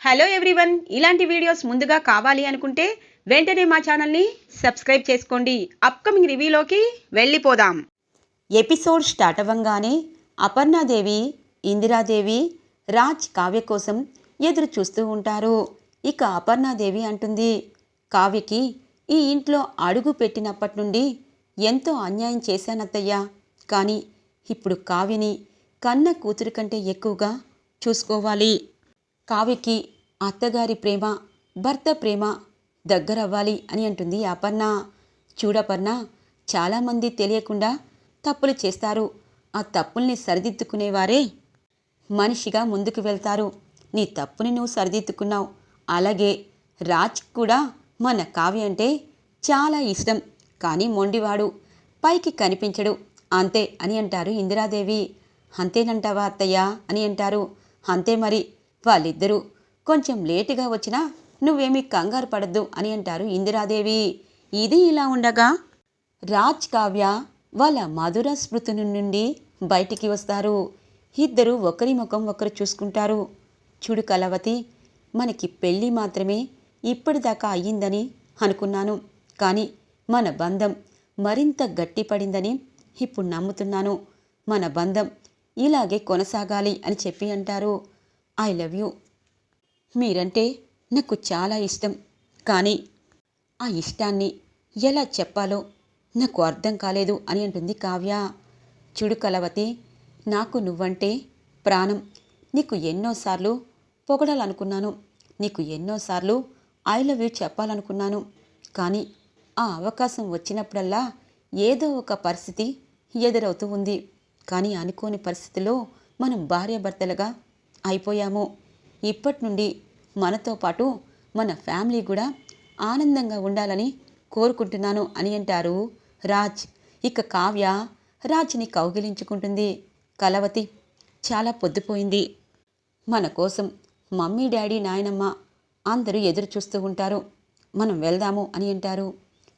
Hello everyone ఇలాంటి videos ముందుగా కావాలి అనుకుంటే వెంటనే మా ఛానల్ని సబ్స్క్రైబ్ చేసుకోండి. అప్కమింగ్ రివ్యూలోకి వెళ్ళిపోదాం. ఎపిసోడ్ స్టార్ట్ అవ్వంగానే అపర్ణాదేవి ఇందిరాదేవి రాజ్ కావ్య కోసం ఎదురు చూస్తూ ఉంటారు. ఇక అపర్ణాదేవి అంటుంది కావ్యకి ఈ ఇంట్లో అడుగు పెట్టినప్పటి నుండి ఎంతో అన్యాయం చేశానత్తయ్యా. కానీ ఇప్పుడు కావ్యని కన్న కూతురు కంటే ఎక్కువగా చూసుకోవాలి. కావ్యకి అత్తగారి ప్రేమ భర్త ప్రేమ దగ్గరవ్వాలి అని అంటుంది అపర్ణ. చూడపర్ణ చాలామంది తెలియకుండా తప్పులు చేస్తారు. ఆ తప్పుల్ని సరిదిద్దుకునేవారే మనిషిగా ముందుకు వెళ్తారు. నీ తప్పుని నువ్వు సరిదిద్దుకున్నావు. అలాగే రాజ్ కూడా మన కావ్య అంటే చాలా ఇష్టం. కానీ మొండివాడు. పైకి కనిపించడు. అంతే అని అంటారు ఇందిరాదేవి. అంతేనంటావా అత్తయ్య అని అంటారు. అంతే మరి. వాళ్ళిద్దరూ. కొంచెం లేటుగా వచ్చినా నువ్వేమీ కంగారు పడద్దు అని అంటారు ఇందిరాదేవి. ఇది ఇలా ఉండగా రాజ్ కావ్య వాళ్ళ మధుర స్మృతుని నుండి బయటికి వస్తారు. ఇద్దరు ఒకరి ముఖం ఒకరు చూసుకుంటారు. చూడు కలవతి మనకి పెళ్ళి మాత్రమే ఇప్పటిదాకా అయ్యిందని అనుకున్నాను. కానీ మన బంధం మరింత గట్టిపడిందని ఇప్పుడు నమ్ముతున్నాను. మన బంధం ఇలాగే కొనసాగాలి అని చెప్పి అంటారు. I love you. మీరంటే నాకు చాలా ఇష్టం. కానీ ఆ ఇష్టాన్ని ఎలా చెప్పాలో నాకు అర్థం కాలేదు అని అంటుంది కావ్య. చూడు కలవతి నాకు నువ్వంటే ప్రాణం. నీకు ఎన్నోసార్లు పొగడాలనుకున్నాను. నీకు ఎన్నోసార్లు ఐ లవ్ యూ చెప్పాలనుకున్నాను. కానీ ఆ అవకాశం వచ్చినప్పుడల్లా ఏదో ఒక పరిస్థితి ఎదురవుతూ ఉంది. కానీ అనుకోని పరిస్థితిలో మనం భార్యాభర్తలుగా అయిపోయాము. ఇప్పటి నుండి మనతో పాటు మన ఫ్యామిలీ కూడా ఆనందంగా ఉండాలని కోరుకుంటున్నాను అని అంటారు రాజ్. ఇక కావ్య రాజ్ని కౌగిలించుకుంటుంది. కలవతి చాలా పొద్దుపోయింది. మన కోసం మమ్మీ డాడీ నాయనమ్మ అందరూ ఎదురు చూస్తూ ఉంటారు. మనం వెళ్దాము అని అంటారు.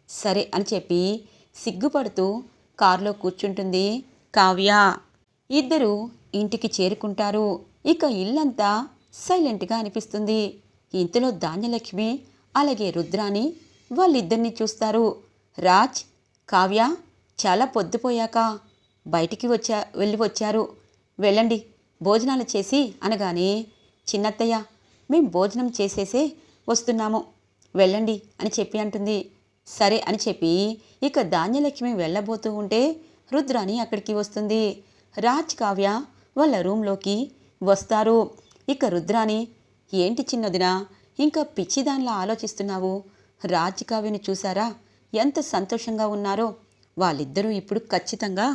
సరే అని చెప్పి సిగ్గుపడుతూ కారులో కూర్చుంటుంది కావ్య. ఇద్దరు ఇంటికి చేరుకుంటారు. ఇక ఇల్లంతా సైలెంట్గా అనిపిస్తుంది. ఇంతలో ధాన్యలక్ష్మి అలాగే రుద్రాని వాళ్ళిద్దరిని చూస్తారు. రాజ్ కావ్య చాలా పొద్దుపోయాక బయటికి వచ్చా వెళ్ళి వచ్చారు. వెళ్ళండి భోజనాలు చేసి అనగానే చిన్నత్తయ్య మేం భోజనం చేసేసే వస్తున్నాము. వెళ్ళండి అని చెప్పి అంటుంది. సరే అని చెప్పి ఇక ధాన్యలక్ష్మి వెళ్ళబోతూ ఉంటే రుద్రాని అక్కడికి వస్తుంది. రాజ్ కావ్య వాళ్ళ రూమ్లోకి వస్తారు. ఇక రుద్రాని ఏంటి చిన్నదినా ఇంకా పిచ్చిదానిలా ఆలోచిస్తున్నావు? రాజ్ చూశారా? చూసారా ఎంత సంతోషంగా ఉన్నారో. వాళ్ళిద్దరూ ఇప్పుడు ఖచ్చితంగా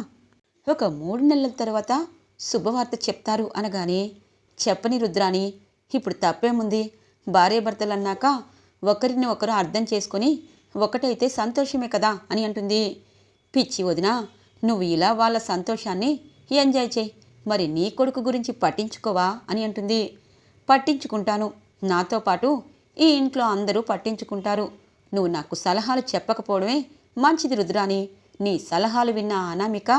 ఒక మూడు నెలల తర్వాత శుభవార్త చెప్తారు అనగానే చెప్పని రుద్రాని ఇప్పుడు తప్పేముంది? భార్యాభర్తలు అన్నాక ఒకరిని ఒకరు అర్థం చేసుకొని ఒకటైతే సంతోషమే కదా అని అంటుంది. పిచ్చి వదినా నువ్వు ఇలా వాళ్ళ సంతోషాన్ని ఎంజాయ్ చేయి. మరి నీ కొడుకు గురించి పట్టించుకోవా అని అంటుంది. పట్టించుకుంటాను. నాతో పాటు ఈ ఇంట్లో అందరూ పట్టించుకుంటారు. నువ్వు నాకు సలహాలు చెప్పకపోవడమే మంచిది రుద్రాని నీ సలహాలు విన్న అనామిక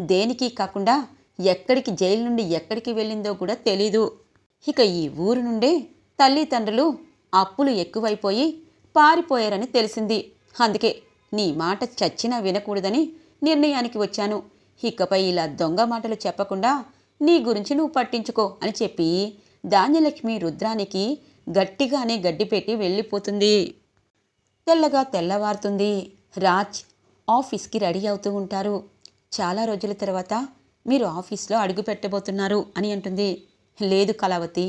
దేనికి కాకుండా ఎక్కడికి జైలు నుండి ఎక్కడికి వెళ్ళిందో కూడా తెలీదు. ఇక ఈ ఊరు నుండే తల్లిదండ్రులు అప్పులు ఎక్కువైపోయి పారిపోయారని తెలిసింది. అందుకే నీ మాట చచ్చినా వినకూడదని నిర్ణయానికి వచ్చాను. ఇకపై ఇలా దొంగ మాటలు చెప్పకుండా నీ గురించి నువ్వు పట్టించుకో అని చెప్పి ధాన్యలక్ష్మి రుద్రానికి గట్టిగానే గడ్డి పెట్టి వెళ్ళిపోతుంది. తెల్లగా తెల్లవారుతుంది. రాజ్ ఆఫీస్కి రెడీ అవుతూ ఉంటారు. చాలా రోజుల తర్వాత మీరు ఆఫీస్లో అడుగు పెట్టబోతున్నారు అని అంటుంది. లేదు కళావతి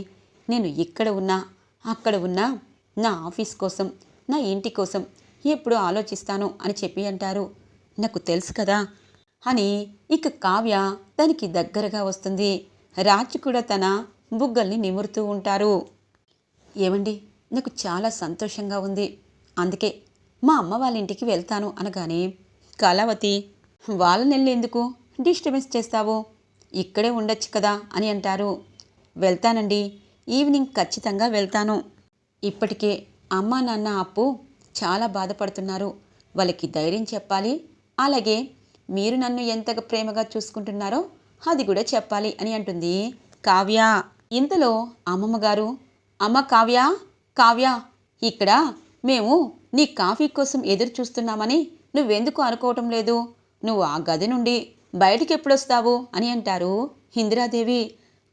నేను ఇక్కడ ఉన్నా అక్కడ ఉన్నా నా ఆఫీస్ కోసం నా ఇంటి కోసం ఎప్పుడు ఆలోచిస్తాను అని చెప్పి అంటారు. నాకు తెలుసు కదా అని ఇక కావ్య తనకి దగ్గరగా వస్తుంది. రాజు కూడా తన బుగ్గల్ని నిమురుతూ ఉంటారు. ఏమండి? నాకు చాలా సంతోషంగా ఉంది. అందుకే మా అమ్మ వాళ్ళ ఇంటికి వెళ్తాను అనగానే కళావతి వాళ్ళనెళ్ళేందుకు డిస్టర్బెన్స్ చేస్తావు. ఇక్కడే ఉండొచ్చు కదా అని అంటారు. వెళ్తానండి. ఈవినింగ్ ఖచ్చితంగా వెళ్తాను. ఇప్పటికే అమ్మా నాన్న అప్పు చాలా బాధపడుతున్నారు. వాళ్ళకి ధైర్యం చెప్పాలి. అలాగే మీరు నన్ను ఎంతగా ప్రేమగా చూసుకుంటున్నారో అది కూడా చెప్పాలి అని అంటుంది కావ్య. ఇంతలో అమ్మమ్మ గారు అమ్మ కావ్య కావ్య ఇక్కడ మేము నీ కాఫీ కోసం ఎదురు చూస్తున్నామని నువ్వెందుకు అనుకోవటం లేదు? నువ్వు ఆ గది నుండి బయటికి ఎప్పుడొస్తావు? అని అంటారు ఇందిరాదేవి.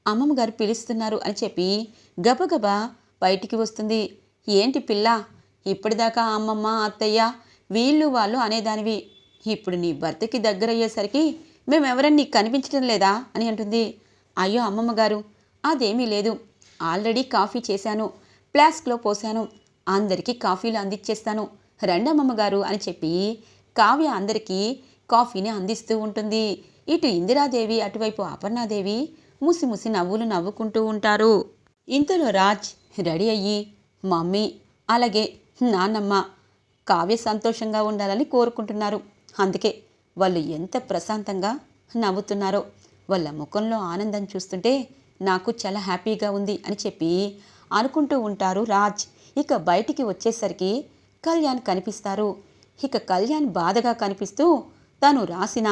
అమ్మమ్మ గారు పిలుస్తున్నారు అని చెప్పి గబగబా బయటికి వస్తుంది. ఏంటి పిల్ల ఇప్పటిదాకా అమ్మమ్మ అత్తయ్య వీళ్ళు వాళ్ళు అనేదానివి. ఇప్పుడు నీ భర్తకి దగ్గరయ్యేసరికి మేమెవరని నీకు కనిపించడం లేదా? అని అంటుంది. అయ్యో అమ్మమ్మ గారు అదేమీ లేదు. ఆల్రెడీ కాఫీ చేశాను ఫ్లాస్క్లో పోశాను. అందరికీ కాఫీలు అందించేస్తాను రండి అమ్మమ్మ గారు అని చెప్పి కావ్య అందరికీ కాఫీని అందిస్తూ ఉంటుంది. ఇటు ఇందిరాదేవి అటువైపు అపర్ణాదేవి ముసి ముసి నవ్వులు నవ్వుకుంటూ ఉంటారు. ఇంతలో రాజ్ రెడీ అయ్యి మమ్మీ అలాగే నాన్నమ్మ కావ్య సంతోషంగా ఉండాలని కోరుకుంటున్నారు. అందుకే వాళ్ళు ఎంత ప్రశాంతంగా నవ్వుతున్నారో వాళ్ళ ముఖంలో ఆనందం చూస్తుంటే నాకు చాలా హ్యాపీగా ఉంది అని చెప్పి అనుకుంటూ ఉంటారు రాజ్. ఇక బయటికి వచ్చేసరికి కళ్యాణ్ కనిపిస్తారు. ఇక కళ్యాణ్ బాధగా కనిపిస్తూ తను రాసిన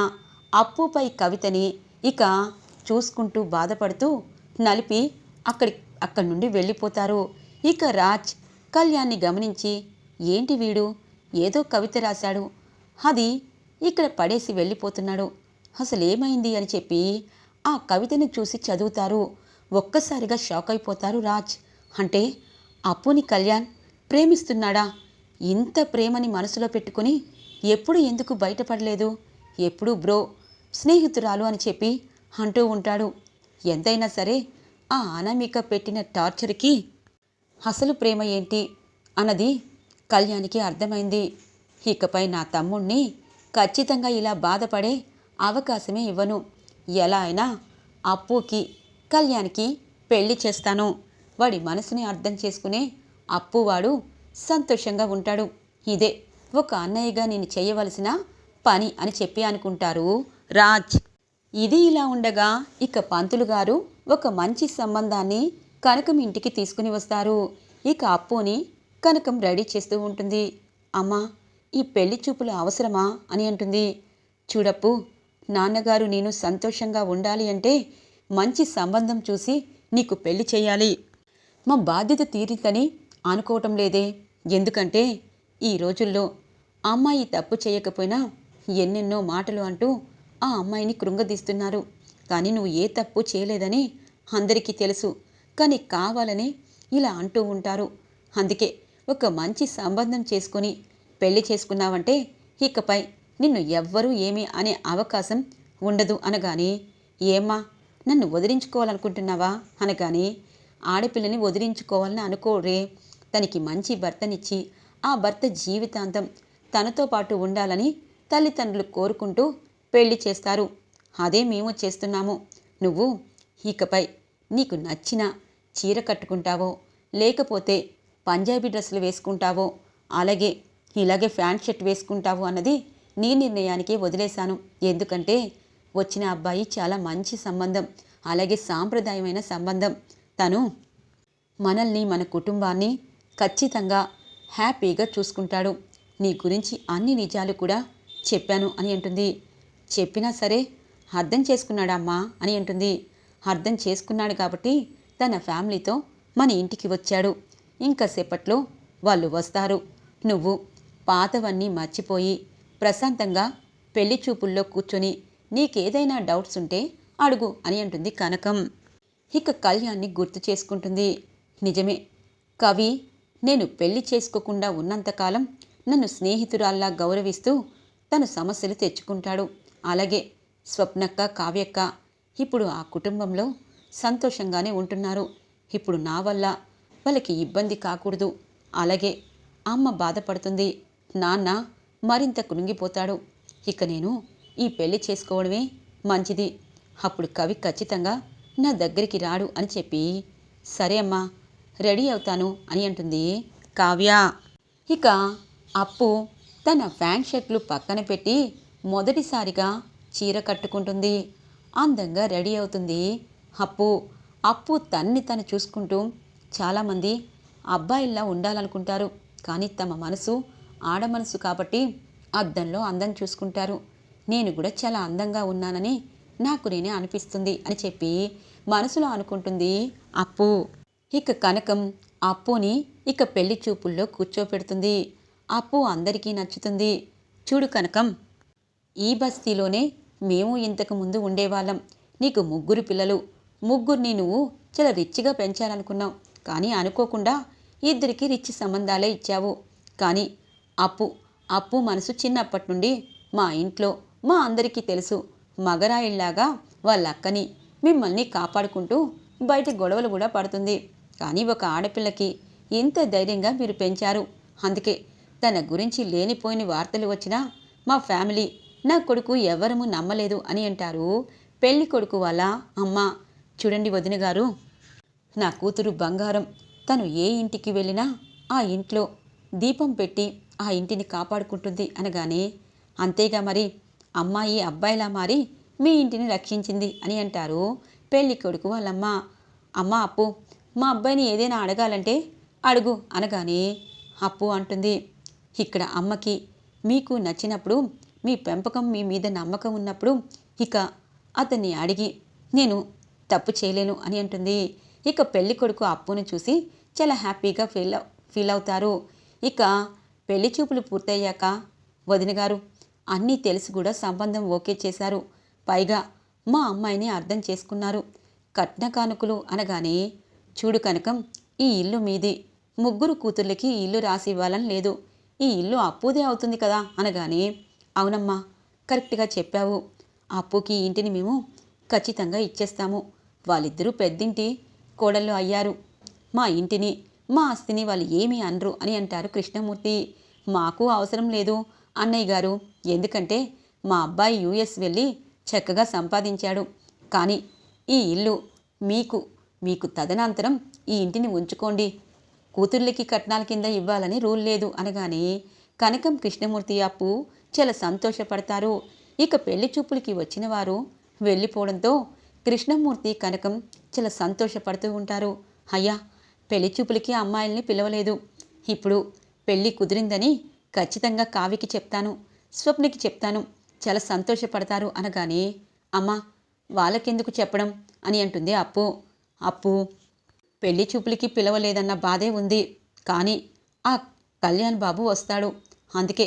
అప్పుపై కవితని ఇక చూసుకుంటూ బాధపడుతూ నలిపి అక్కడి అక్కడి నుండి వెళ్ళిపోతారు. ఇక రాజ్ కళ్యాణ్ని గమనించి ఏంటి వీడు? ఏదో కవిత రాశాడు. అది ఇక్కడ పడేసి వెళ్ళిపోతున్నాడు. అసలు ఏమైంది అని చెప్పి ఆ కవితను చూసి చదువుతారు. ఒక్కసారిగా షాక్ అయిపోతారు రాజ్. అంటే అప్పుని కళ్యాణ్ ప్రేమిస్తున్నాడా? ఇంత ప్రేమని మనసులో పెట్టుకుని ఎప్పుడు ఎందుకు బయటపడలేదు? ఎప్పుడు బ్రో స్నేహితురాలు అని చెప్పి అంటూ ఉంటాడు. ఎంతైనా సరే ఆ అనామిక పెట్టిన టార్చర్కి అసలు ప్రేమ ఏంటి? అన్నది కళ్యాణ్కి అర్థమైంది. ఇకపై నా తమ్ముణ్ణి ఖచ్చితంగా ఇలా బాధపడే అవకాశమే ఇవ్వను. ఎలా అయినా అప్పుకి కళ్యాణ్కి పెళ్ళి చేస్తాను. వాడి మనసుని అర్థం చేసుకునే అప్పువాడు సంతోషంగా ఉంటాడు. ఇదే ఒక అన్నయ్యగా నేను చేయవలసిన పని అని చెప్పి అనుకుంటారు రాజ్. ఇది ఇలా ఉండగా ఇక పంతులు గారు ఒక మంచి సంబంధాన్ని కనకం ఇంటికి తీసుకుని వస్తారు. ఇక అప్పుని కనకం రెడీ చేస్తూ ఉంటుంది. అమ్మా ఈ పెళ్ళి చూపులు అవసరమా అని అంటుంది. చూడప్పు నాన్నగారు నేను సంతోషంగా ఉండాలి అంటే మంచి సంబంధం చూసి నీకు పెళ్ళి చేయాలి. మా బాధ్యత తీరిందని అనుకోవటం లేదే. ఎందుకంటే ఈ రోజుల్లో అమ్మాయి తప్పు చేయకపోయినా ఎన్నెన్నో మాటలు అంటూ ఆ అమ్మాయిని కృంగదీస్తున్నారు. కానీ నువ్వు ఏ తప్పు చేయలేదని అందరికీ తెలుసు. కానీ కావాలని ఇలా అంటూ ఉంటారు. అందుకే ఒక మంచి సంబంధం చేసుకొని పెళ్ళి చేసుకున్నావంటే ఇకపై నిన్ను ఎవ్వరూ ఏమీ అనే అవకాశం ఉండదు అనగాని ఏమ్మా నన్ను వదిలించుకోవాలనుకుంటున్నావా? అనగాని ఆడపిల్లని వదిలించుకోవాలని అనుకోరే. తనకి మంచి భర్తనిచ్చి ఆ భర్త జీవితాంతం తనతో పాటు ఉండాలని తల్లిదండ్రులు కోరుకుంటూ పెళ్ళి చేస్తారు. అదే మేము చేస్తున్నాము. నువ్వు ఇకపై నీకు నచ్చిన చీర కట్టుకుంటావో లేకపోతే పంజాబీ డ్రెస్సులు వేసుకుంటావో అలాగే ఇలాగే ప్యాంట్ షర్ట్ వేసుకుంటావు అన్నది నీ నిర్ణయానికే వదిలేశాను. ఎందుకంటే వచ్చిన అబ్బాయి చాలా మంచి సంబంధం అలాగే సాంప్రదాయమైన సంబంధం. తను మనల్ని మన కుటుంబాన్ని ఖచ్చితంగా హ్యాపీగా చూసుకుంటాడు. నీ గురించి అన్ని నిజాలు కూడా చెప్పాను అని అంటుంది. చెప్పినా సరే అర్థం చేసుకున్నాడమ్మా అని అంటుంది. అర్థం చేసుకున్నాడు కాబట్టి తన ఫ్యామిలీతో మన ఇంటికి వచ్చాడు. ఇంకా సేపట్లో వాళ్ళు వస్తారు. నువ్వు పాతవన్నీ మర్చిపోయి ప్రశాంతంగా పెళ్ళి చూపుల్లో కూర్చొని నీకేదైనా డౌట్స్ ఉంటే అడుగు అని అంటుంది కనకం. ఇక కళ్యాణ్ని గుర్తు చేసుకుంటుంది. నిజమే కవి నేను పెళ్ళి చేసుకోకుండా ఉన్నంతకాలం నన్ను స్నేహితురాల్లా గౌరవిస్తూ తను సమస్యలు తెచ్చుకుంటాడు. అలాగే స్వప్నక్క కావ్యక్క ఇప్పుడు ఆ కుటుంబంలో సంతోషంగానే ఉంటున్నారు. ఇప్పుడు నా వల్ల వాళ్ళకి ఇబ్బంది కాకూడదు. అలాగే అమ్మ బాధపడుతుంది. నాన్న మరింత కృంగిపోతాడు. ఇక నేను ఈ పెళ్ళి చేసుకోవడమే మంచిది. అప్పుడు కవి ఖచ్చితంగా నా దగ్గరికి రాడు అని చెప్పి సరే అమ్మా రెడీ అవుతాను అని అంటుంది కావ్య. ఇక అప్పు తన ప్యాంట్ షర్ట్లు పక్కన పెట్టి మొదటిసారిగా చీర కట్టుకుంటుంది. అందంగా రెడీ అవుతుంది. అప్పు అప్పు తన్ని తను చూసుకుంటూ చాలామంది అబ్బాయిల్లా ఉండాలనుకుంటారు. కానీ తమ మనసు ఆడమనసు కాబట్టి అద్దంలో అందం చూసుకుంటారు. నేను కూడా చాలా అందంగా ఉన్నానని నాకు నేనే అనిపిస్తుంది అని చెప్పి మనసులో అనుకుంటుంది అప్పు. ఇక కనకం అప్పుని ఇక పెళ్ళి చూపుల్లో కూర్చోపెడుతుంది. అప్పు అందరికీ నచ్చుతుంది. చూడు కనకం ఈ బస్తీలోనే మేము ఇంతకు ముందు ఉండేవాళ్ళం. నీకు ముగ్గురు పిల్లలు. ముగ్గురిని నువ్వు చాలా రిచ్గా పెంచాలనుకున్నావు. కానీ అనుకోకుండా ఇద్దరికి రిచ్ సంబంధాలే ఇచ్చావు. కానీ అప్పు అప్పు మనసు చిన్నప్పటి నుండి మా ఇంట్లో మా అందరికీ తెలుసు. మగరాయిల్లాగా వాళ్ళ అక్కని మిమ్మల్ని కాపాడుకుంటూ బయట గొడవలు కూడా పడుతుంది. కానీ ఒక ఆడపిల్లకి ఇంత ధైర్యంగా మీరు పెంచారు. అందుకే తన గురించి లేనిపోయిన వార్తలు వచ్చినా మా ఫ్యామిలీ నా కొడుకు ఎవరము నమ్మలేదు అని అంటారు. పెళ్ళి కొడుకు వాళ్ళ అమ్మ. చూడండి వదిన గారు. నా కూతురు బంగారం. తను ఏ ఇంటికి వెళ్ళినా ఆ ఇంట్లో దీపం పెట్టి ఆ ఇంటిని కాపాడుకుంటుంది అనగానే అంతేగా మరి అమ్మాయి అబ్బాయిలా మారి మీ ఇంటిని రక్షించింది అని అంటారు పెళ్ళి కొడుకు వాళ్ళమ్మ. అమ్మ అప్పు మా అబ్బాయిని ఏదైనా అడగాలంటే అడుగు అనగానే అప్పు అంటుంది. ఇక్కడ అమ్మకి మీకు నచ్చినప్పుడు మీ పెంపకం మీ మీద నమ్మకం ఉన్నప్పుడు ఇక అతన్ని అడిగి నేను తప్పు చేయలేను అని అంటుంది. ఇక పెళ్ళి కొడుకు అప్పును చూసి చాలా హ్యాపీగా ఫీల్ ఫీల్ అవుతారు. ఇక పెళ్ళి చూపులు పూర్తయ్యాక వదినగారు అన్నీ తెలిసి కూడా సంబంధం ఓకే చేశారు. పైగా మా అమ్మాయిని అర్థం చేసుకున్నారు. కట్న కానుకలు అనగానే చూడు కనకం ఈ ఇల్లు మీది. ముగ్గురు కూతుర్లకి ఈ ఇల్లు రాసి ఇవ్వాలని లేదు. ఈ ఇల్లు అప్పుదే అవుతుంది కదా అనగానే అవునమ్మా కరెక్ట్గా చెప్పావు. అప్పుకి ఇంటిని మేము ఖచ్చితంగా ఇచ్చేస్తాము. వాళ్ళిద్దరూ పెద్దింటి కోడళ్ళు అయ్యారు. మా ఇంటిని మా ఆస్తిని వాళ్ళు ఏమీ అనరు అని అంటారు కృష్ణమూర్తి. మాకు అవసరం లేదు అన్నయ్య గారు. ఎందుకంటే మా అబ్బాయి యూఎస్ వెళ్ళి చక్కగా సంపాదించాడు. కానీ ఈ ఇల్లు మీకు మీకు తదనంతరం ఈ ఇంటిని ఉంచుకోండి. కూతుర్లకి కట్నాల కింద ఇవ్వాలని రూల్ లేదు అనగానే కనకం కృష్ణమూర్తి అప్పు చాలా సంతోషపడతారు. ఇక పెళ్ళి చూపులకి వచ్చిన వారు వెళ్ళిపోవడంతో కృష్ణమూర్తి కనకం చాలా సంతోషపడుతూ ఉంటారు. అయ్యా పెళ్ళి చూపులకి అమ్మాయిల్ని పిలవలేదు. ఇప్పుడు పెళ్ళి కుదిరిందని ఖచ్చితంగా కావికి చెప్తాను స్వప్నకి చెప్తాను. చాలా సంతోషపడతారు అనగానే అమ్మా వాళ్ళకెందుకు చెప్పడం? అని అంటుంది అప్పు. అప్పు పెళ్ళి చూపులకి పిలవలేదన్న బాధే ఉంది. కానీ ఆ కళ్యాణ్ బాబు వస్తాడు. అందుకే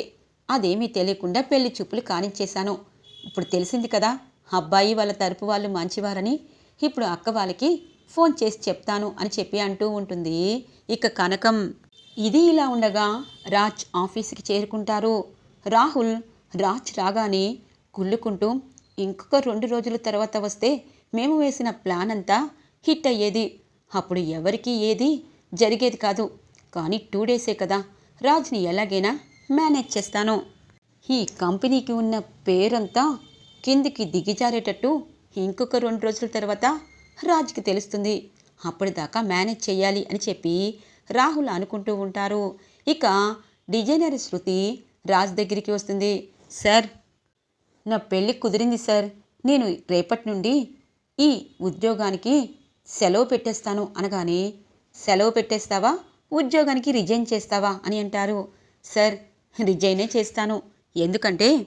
అదేమీ తెలియకుండా పెళ్ళి చూపులు కానిచ్చేశాను. ఇప్పుడు తెలిసింది కదా అబ్బాయి వాళ్ళ తరపు వాళ్ళు మంచివారని. ఇప్పుడు అక్క వాళ్ళకి ఫోన్ చేసి చెప్తాను అని చెప్పి అంటూ ఉంటుంది. ఇక కనకం ఇది ఇలా ఉండగా రాజ్ ఆఫీస్కి చేరుకుంటారు. రాహుల్ రాజ్ రాగానే కుళ్ళుకుంటూ ఇంకొక రెండు రోజుల తర్వాత వస్తే మేము వేసిన ప్లాన్ అంతా హిట్ అయ్యేది. అప్పుడు ఎవరికి ఏది జరిగేది కాదు. కానీ టూ డేసే కదా రాజ్ని ఎలాగైనా మేనేజ్ చేస్తాను. ఈ కంపెనీకి ఉన్న పేరంతా కిందికి దిగిజారేటట్టు ఇంకొక రెండు రోజుల తర్వాత రాజ్కి తెలుస్తుంది. అప్పటిదాకా మేనేజ్ చేయాలి అని చెప్పి రాహుల్ అనుకుంటూ ఉంటారు. ఇక డిజైనర్ శృతి రాజ్ దగ్గరికి వస్తుంది. సార్ నా పెళ్ళి కుదిరింది సార్. నేను రేపటి నుండి ఈ ఉద్యోగానికి సెలవు పెట్టేస్తాను అనగానే సెలవు పెట్టేస్తావా? ఉద్యోగానికి రిజైన్ చేస్తావా? అని అంటారు. సార్ రిజైనే చేస్తాను. ఎందుకంటే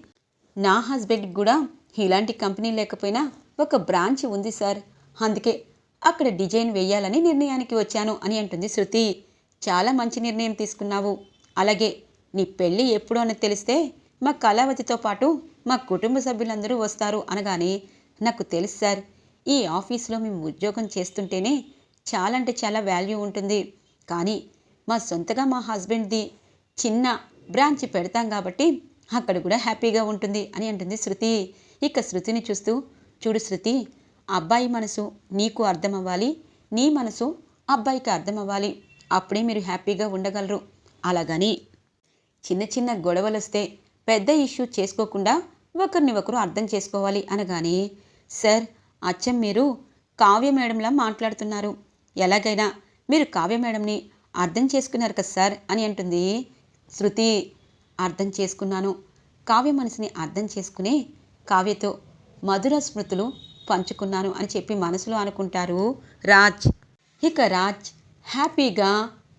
నా హస్బెండ్కి కూడా ఇలాంటి కంపెనీ లేకపోయినా ఒక బ్రాంచ్ ఉంది సార్. అందుకే అక్కడ డిజైన్ వేయాలని నిర్ణయానికి వచ్చాను అని అంటుంది శృతి. చాలా మంచి నిర్ణయం తీసుకున్నావు. అలాగే నీ పెళ్ళి ఎప్పుడు అని తెలిస్తే మా కళావతితో పాటు మా కుటుంబ సభ్యులందరూ వస్తారు అనగానే నాకు తెలుసు సార్ ఈ ఆఫీస్లో మేము ఉద్యోగం చేస్తుంటేనే చాలా అంటే చాలా వాల్యూ ఉంటుంది. కానీ మా సొంతగా మా హస్బెండ్ది చిన్న బ్రాంచ్ పెడతాం కాబట్టి అక్కడ కూడా హ్యాపీగా ఉంటుంది అని అంటుంది శృతి. ఇక శృతిని చూస్తూ చూడు శృతి అబ్బాయి మనసు నీకు అర్థమవ్వాలి నీ మనసు అబ్బాయికి అర్థమవ్వాలి. అప్పుడే మీరు హ్యాపీగా ఉండగలరు. అలాగని చిన్న చిన్న గొడవలు వస్తే పెద్ద ఇష్యూ చేసుకోకుండా ఒకరిని ఒకరు అర్థం చేసుకోవాలి అనగానే సార్ అచ్చం మీరు కావ్య మేడంలా మాట్లాడుతున్నారు. ఎలాగైనా మీరు కావ్య మేడంని అర్థం చేసుకున్నారు కదా సార్ అని అంటుంది. శృతి అర్థం చేసుకున్నాను. కావ్య మనసుని అర్థం చేసుకుని కావ్యతో మధుర స్మృతులు పంచుకున్నాను అని చెప్పి మనసులో అనుకుంటారు రాజ్. ఇక రాజ్ హ్యాపీగా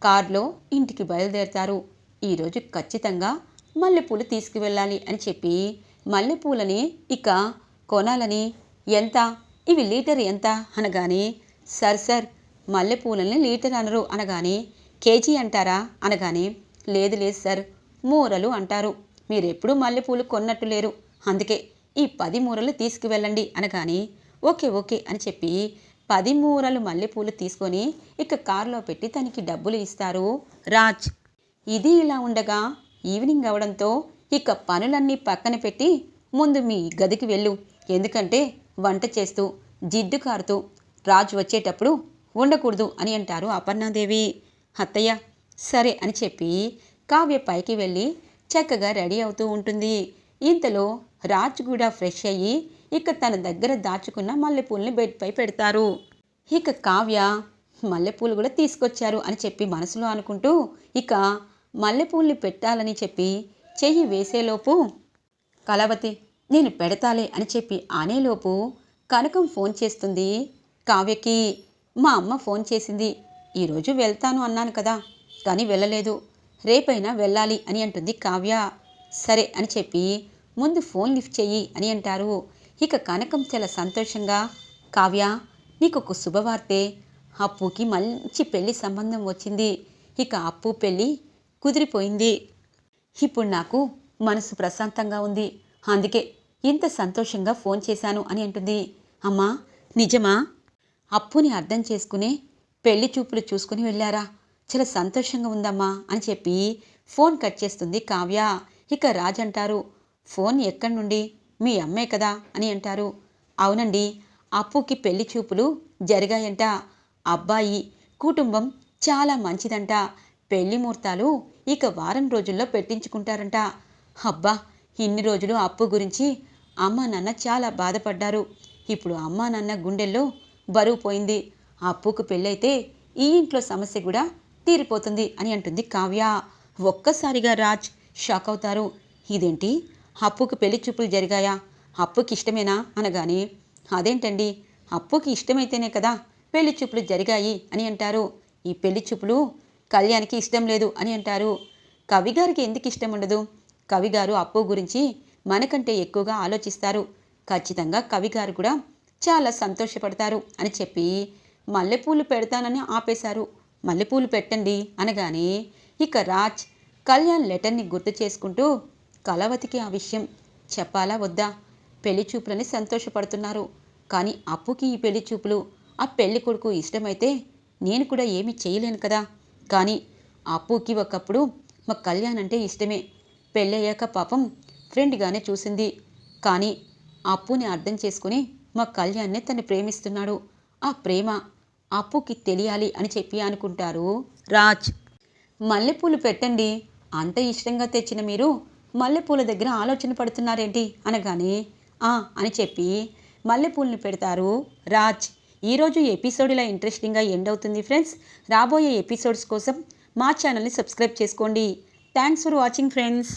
కార్లో ఇంటికి బయలుదేరతారు. ఈరోజు ఖచ్చితంగా మల్లెపూలు తీసుకువెళ్ళాలి అని చెప్పి మల్లెపూలని ఇక కొనాలని ఎంత? ఇవి లీటర్ ఎంత? అనగానే సార్ సార్ మల్లెపూలని లీటర్ అనరు అనగానే కేజీ అంటారా? అనగానే లేదు లేదు సార్ మూరలు అంటారు. మీరెప్పుడూ మల్లెపూలు కొన్నట్టు లేరు. అందుకే ఈ పది మూరలు తీసుకువెళ్ళండి అనగానే ఓకే ఓకే అని చెప్పి పది మూరలు మల్లెపూలు తీసుకొని ఇక కారులో పెట్టి తనకి డబ్బులు ఇస్తారు. రాజ్ ఇది ఇలా ఉండగా ఈవినింగ్ అవడంతో ఇక పనులన్నీ పక్కన పెట్టి ముందు మీ గదికి వెళ్ళు. ఎందుకంటే వంట చేస్తూ జిడ్డు కారుతూ రాజు వచ్చేటప్పుడు ఉండకూడదు అని అంటారు అపర్ణాదేవి. అత్తయ్య సరే అని చెప్పి కావ్య పైకి వెళ్ళి చక్కగా రెడీ అవుతూ ఉంటుంది. ఇంతలో రాజ్ కూడా ఫ్రెష్ అయ్యి ఇక తన దగ్గర దాచుకున్న మల్లెపూలని బెడ్పై పెడతారు. ఇక కావ్య మల్లెపూలు కూడా తీసుకొచ్చారు అని చెప్పి మనసులో అనుకుంటూ ఇక మల్లెపూల్ని పెట్టాలని చెప్పి చెయ్యి వేసేలోపు కళావతి నేను పెడతాలే అని చెప్పి అనేలోపు కనకం ఫోన్ చేస్తుంది కావ్యకి. మా అమ్మ ఫోన్ చేసింది. ఈరోజు వెళ్తాను అన్నాను కదా కానీ వెళ్ళలేదు. రేపైనా వెళ్ళాలి అని అంటుంది కావ్య. సరే అని చెప్పి ముందు ఫోన్ లిఫ్ట్ చెయ్యి అని అంటారు. ఇక కనకం చాలా సంతోషంగా కావ్య నీకు ఒక శుభవార్తే. అప్పుకి మంచి పెళ్ళి సంబంధం వచ్చింది. ఇక అప్పు పెళ్ళి కుదిరిపోయింది. ఇప్పుడు నాకు మనసు ప్రశాంతంగా ఉంది. అందుకే ఇంత సంతోషంగా ఫోన్ చేశాను అని అంటుంది. అమ్మా నిజమా? అప్పుని అర్థం చేసుకునే పెళ్ళి చూపులు చూసుకుని వెళ్ళారా? చాలా సంతోషంగా ఉందమ్మా అని చెప్పి ఫోన్ కట్ చేస్తుంది కావ్య. ఇక రాజ్ అంటారు ఫోన్ ఎక్కడి నుండి మీ అమ్మే కదా? అని అంటారు. అవునండి అప్పుకి పెళ్ళి చూపులు జరిగాయంట. అబ్బాయి కుటుంబం చాలా మంచిదంట. పెళ్ళి ముహూర్తాలు ఇక వారం రోజుల్లో పెట్టించుకుంటారంట. అబ్బా ఇన్ని రోజులు అప్పు గురించి అమ్మ నాన్న చాలా బాధపడ్డారు. ఇప్పుడు అమ్మ నాన్న గుండెల్లో బరువు పోయింది. అప్పుకు పెళ్ళైతే ఈ ఇంట్లో సమస్య కూడా తీరిపోతుంది అని అంటుంది కావ్య. ఒక్కసారిగా రాజ్ షాక్ అవుతారు. ఇదేంటి? అప్పుకి పెళ్ళి చూపులు జరిగాయా? అప్పుకి ఇష్టమేనా? అనగానే అదేంటండి? అప్పుకి ఇష్టమైతేనే కదా పెళ్ళి చూపులు జరిగాయి అని అంటారు. ఈ పెళ్ళి చూపులు కళ్యాణ్కి ఇష్టం లేదు అని అంటారు. కవిగారికి ఎందుకు ఇష్టం ఉండదు? కవిగారు అప్పు గురించి మనకంటే ఎక్కువగా ఆలోచిస్తారు. ఖచ్చితంగా కవిగారు కూడా చాలా సంతోషపడతారు అని చెప్పి మల్లెపూలు పెడతానని ఆపేశారు. మల్లెపూలు పెట్టండి అనగానే ఇక రాజ్ కళ్యాణ్ లెటర్ని గుర్తు చేసుకుంటూ కలవతికి ఆ విషయం చెప్పాలా వద్దా? పెళ్ళి చూపులని సంతోషపడుతున్నారు. కానీ అప్పుకి ఈ పెళ్ళి చూపులు ఆ పెళ్ళి కొడుకు ఇష్టమైతే నేను కూడా ఏమీ చేయలేను కదా. కానీ అప్పుకి ఒకప్పుడు మా కళ్యాణ్ అంటే ఇష్టమే. పెళ్ళయ్యాక పాపం ఫ్రెండ్గానే చూసింది. కానీ అప్పుని అర్థం చేసుకుని మా కళ్యాణ్నే తను ప్రేమిస్తున్నాడు. ఆ ప్రేమ అప్పుకి తెలియాలి అని చెప్పి అనుకుంటారు రాజ్. మల్లెపూలు పెట్టండి. అంత ఇష్టంగా తెచ్చిన మీరు మల్లెపూల దగ్గర ఆలోచన పడుతున్నారేంటి? అనగానే ఆ అని చెప్పి మల్లెపూలని పెడతారు రాజ్. ఈరోజు ఎపిసోడ్ ఇలా ఇంట్రెస్టింగ్గా ఎండ్ అవుతుంది ఫ్రెండ్స్. రాబోయే ఎపిసోడ్స్ కోసం మా ఛానల్ని సబ్స్క్రైబ్ చేసుకోండి. Thanks for watching friends.